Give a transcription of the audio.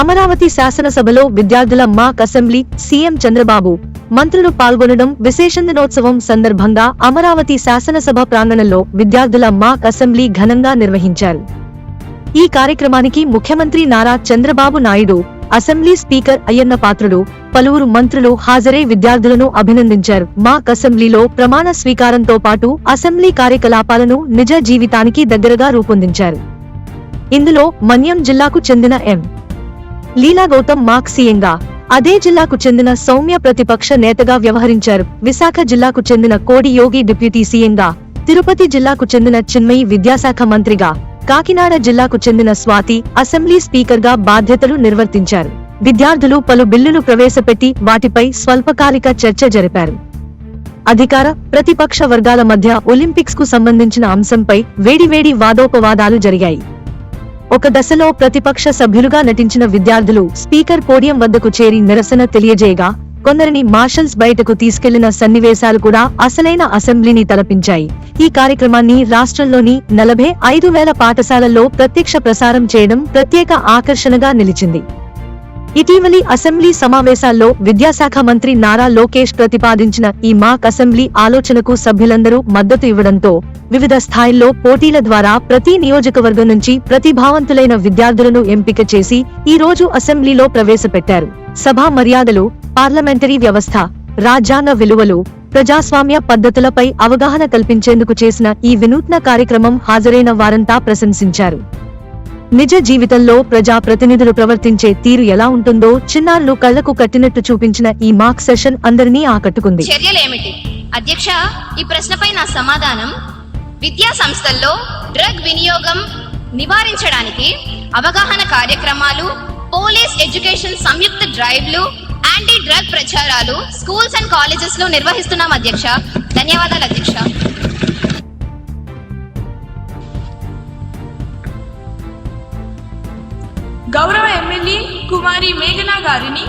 అమరావతి శాసనసభలో విద్యార్థుల మాక్ assembly CM Chandrababu. మంత్రులు పాల్గొనడం విశేష దినోత్సవం సందర్భంగా అమరావతి శాసనసభ ప్రాంగణంలో విద్యార్థుల మాక్ అసెంబ్లీ ఘనంగా నిర్వహించారు. ఈ కార్యక్రమానికి ముఖ్యమంత్రి నారా చంద్రబాబు నాయుడు అసెంబ్లీ స్పీకర్ అయ్యన్న పాత్రుడు పలువురు మంత్రులు హాజరై విద్యార్థులను అభినందించారు. మాక్ అసెంబ్లీలో ప్రమాణ స్వీకారంతో పాటు అసెంబ్లీ కార్యకలాపాలను నిజ జీవితానికి దగ్గరగా రూపొందించారు. ఇందులో మన్యం జిల్లాకు చెందిన ఎం. లీలా గౌతమ్ మాక్ సీఎంగా. అదే జిల్లాకు చెందిన సౌమ్య ప్రతిపక్ష నేతగా వ్యవహరించారు. విశాఖ జిల్లాకు చెందిన కోడి యోగి డిప్యూటీ సీఎంగా. తిరుపతి జిల్లాకు చెందిన చిన్మయి విద్యాశాఖ మంత్రిగా. కాకినాడ జిల్లాకు చెందిన స్వాతి అసెంబ్లీ స్పీకర్గా బాధ్యతలు నిర్వర్తించారు. విద్యార్థులు పలు బిల్లులు ప్రవేశపెట్టి వాటిపై స్వల్పకాలిక చర్చ జరిపారు. అధికార ప్రతిపక్ష వర్గాల మధ్య ఒలింపిక్స్కు సంబంధించిన అంశంపై వేడివేడి వాదోపవాదాలు జరిగాయి. ఒక దశలో ప్రతిపక్ష సభ్యులుగా నటించిన విద్యార్థులు స్పీకర్ పోడియం వద్దకు చేరి నిరసన తెలియజేయగా కొందరిని మార్షల్స్ బయటకు తీసుకెళ్ళిన సన్నివేశాలు కూడా అసలైన అసెంబ్లీని తలపించాయి. ఈ కార్యక్రమాన్ని రాష్ట్రంలోని నలభై ఐదు వేల పాఠశాలల్లో ప్రత్యక్ష ప్రసారం చేయడం ప్రత్యేక ఆకర్షణగా నిలిచింది. ఇటీవలి అసెంబ్లీ సమావేశాల్లో విద్యాశాఖ మంత్రి నారా లోకేష్ ప్రతిపాదించిన ఈ మాక్ అసెంబ్లీ ఆలోచనకు సభ్యులందరూ మద్దతు ఇవ్వడంతో వివిధ స్థాయిల్లో పోటీల ద్వారా ప్రతి నియోజకవర్గం నుంచి ప్రతిభావంతులైన విద్యార్థులను ఎంపిక చేసి ఈ రోజు అసెంబ్లీలో ప్రవేశపెట్టారు. సభా మర్యాదలు పార్లమెంటరీ వ్యవస్థ రాజ్యాంగ విలువలు ప్రజాస్వామ్య పద్ధతులపై అవగాహన కల్పించేందుకు చేసిన ఈ వినూత్న కార్యక్రమం హాజరైన వారంతా ప్రశంసించారు. నిజ జీవితంలో ప్రజా ప్రతినిధులు ప్రవర్తించే తీరు ఎలా ఉంటుందో చిన్నారులు కళ్ళకు కట్టినట్టు చూపించిన ఈ మాక్ సెషన్ అందరినీ ఆకట్టుకుంది. చర్యలేమిటి? అధ్యక్ష ఈ ప్రశ్నపై నా సమాధానం. విద్యా సంస్థల్లో డ్రగ్ వినియోగం నివారించడానికి అవగాహన కార్యక్రమాలు పోలీస్ ఎడ్యుకేషన్ సంయుక్త డ్రైవ్లు యాంటీ డ్రగ్ ప్రచారాలు స్కూల్స్ అండ్ కాలేజెస్లో నిర్వహిస్తున్నాం అధ్యక్ష. ధన్యవాదాలు అధ్యక్ష. గౌరవ ఎమ్మెల్యే కుమారి మేఘనా గారిని